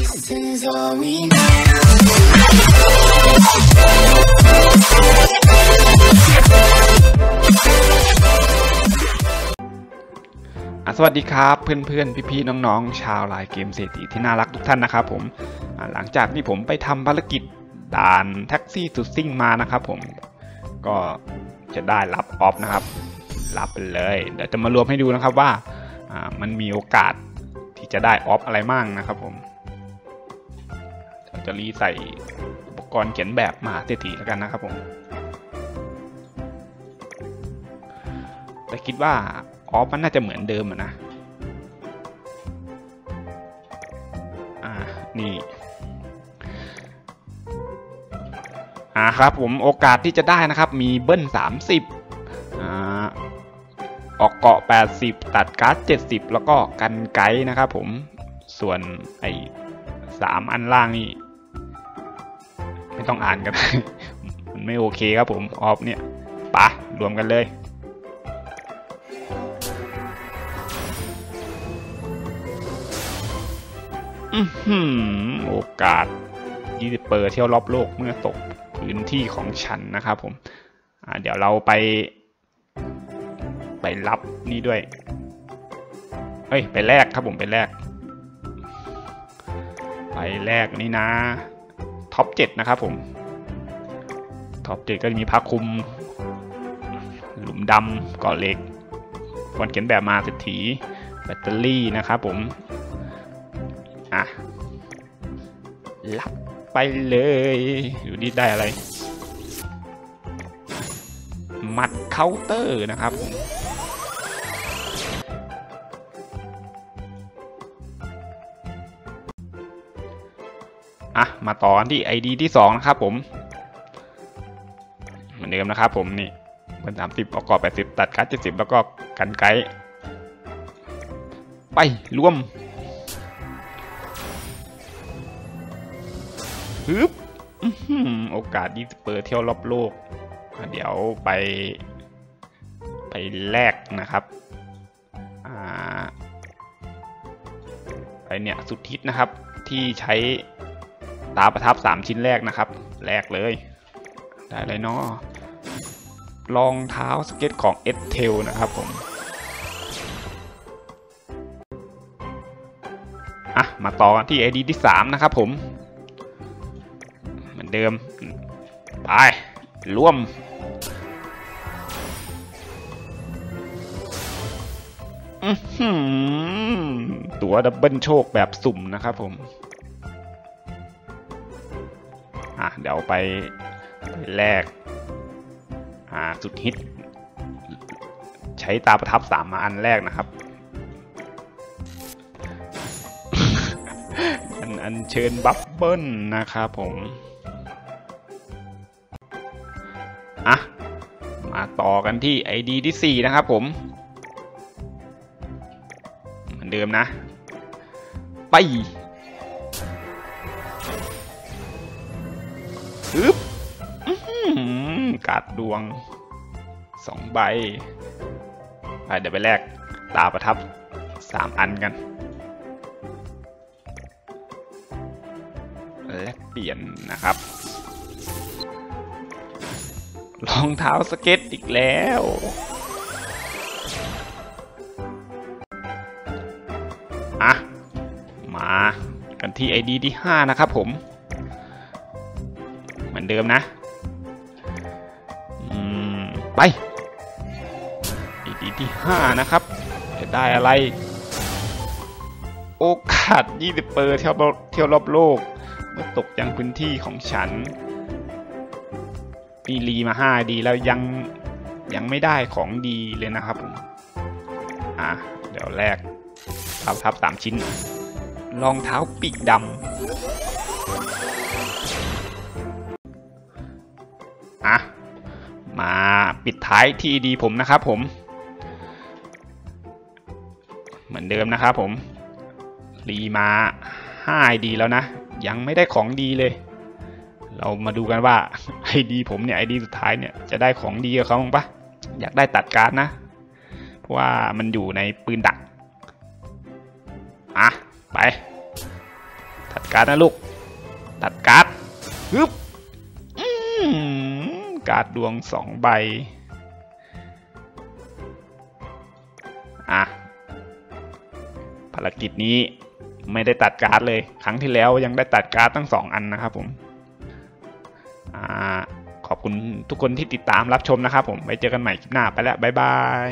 This is all we need. อะสวัสดีครับเพื่อนๆ พี่ๆ น้องๆ ชาวไลน์เกมเศรษฐีที่น่ารักทุกท่านนะครับผมหลังจากที่ผมไปทำภารกิจด่านแท็กซี่สุดซิ่งมานะครับผมก็จะได้รับออฟนะครับ รับไปเลยเดี๋ยวจะมารวมให้ดูนะครับว่าอ่ามันมีโอกาสที่จะได้ออฟอะไรมั่งนะครับผมะรีใส่อุปกรณ์เขียนแบบมหาเศรษฐีแล้วกันนะครับผมแต่คิดว่าออฟมันน่าจะเหมือนเดิมนะอ่านี่อ่าครับผมโอกาสที่จะได้นะครับ มีเบิ้ล 30อ่าออกเกาะ 80 ตัดการ์ด 70 แล้วก็กันไกด์นะครับผมส่วนไอ้สามอันล่างนี่ ไม่ต้องอ่านกันมันไม่โอเคครับผมออฟเนี่ยปะรวมกันเลยอื้อหือโอกาสยี่สิบเปอร์เที่ยวรอบโลกเมื่อตกพื้นที่ของฉันนะครับผมเดี๋ยวเราไป ไปรับนี่ด้วย เฮ้ย ไปแลกครับผมไปแลก ไปแลกนี่นะ ท็อปเจ็ดนะครับผมท็อปเจ็ดก็จะมีพักคุม หลุมดำกาะเหล็กคนเขียนแบบมาเศรษฐีแบตเตอรี่นะครับผม อะรับไปเลย อยู่นี่ได้อะไร มัดเคาน์เตอร์นะครับผม อะมาต่อกันที่ ID ที่2นะครับผมเหมือนเดิมนะครับผมนี่เป็นสามสิบออกกอบแปดสิบตัดคัดเจ็ดสิบแล้วก็กันไกด์ไปรวมฮึบโอกาสยี่เปอร์เที่ยวรอบโลก เดี๋ยวไป ไปแลกนะครับอ่าไปเนี่ยสุดทิศนะครับที่ใช้ ตาประทับ 3 ชิ้นแรกนะครับแลกเลย ได้เลยเนาะรองเท้าสเก็ตของเอ t เทลนะครับผมอะมาต่อกันที่ ID ที่ 3 นะครับผม เหมือนเดิม ไปร่วมตัวดับเบิลโชคแบบสุ่มนะครับผม อะเดี๋ยวไปแลกอ่าสุดฮิต ใช้ตาประทับสามมาอันแรกนะครับ อันอันเชิญบับเบิ้ลนะครับผมอะมาต่อกันที่ ID ที่ 4 นะครับผมเหมือนเดิมนะ ไป ฮึบกาดดวงสองใบไปเดี๋ยวไปแลกตาประทับสามอันกัน แลกเปลี่ยนนะครับ รองเท้าสเก็ตอีกแล้วอะมากันที่ ID ที่ 5 นะครับผม เหมือนเดิมนะไป ID ที่ 5 นะครับ จะได้อะไร โอกาส 20 เปอร์เที่ยวรอบเที่ยวรอบโลก เมื่อตกยังพื้นที่ของฉันนี่รีมา 5 ดีแล้วยังยังไม่ได้ของดีเลยนะครับผมอะเดี๋ยวแรกทับทับสามชิ้นรองเท้าปีกดำ อะมาปิดท้ายที่ดีผมนะครับผม เหมือนเดิมนะครับผมรีมา5ดีแล้วนะ ยังไม่ได้ของดีเลย เรามาดูกันว่าไอดีผมเนี่ยไอดีสุดท้ายเนี่ยจะได้ของดีกับเขาบ้างปะอยากได้ตัดการ์ดนะ เพราะว่ามันอยู่ในปืนดักอะไปถัดการ์ดนะลูก ตัดการ์ดฮึบอืม การ์ดดวงสองใบ อะ ภารกิจนี้ไม่ได้ตัดการ์ดเลย ครั้งที่แล้วยังได้ตัดการ์ดตั้งสองอันนะครับผม อ่า ขอบคุณทุกคนที่ติดตามรับชมนะครับผม ไว้เจอกันใหม่คลิปหน้าไปแล้ว บ๊ายบาย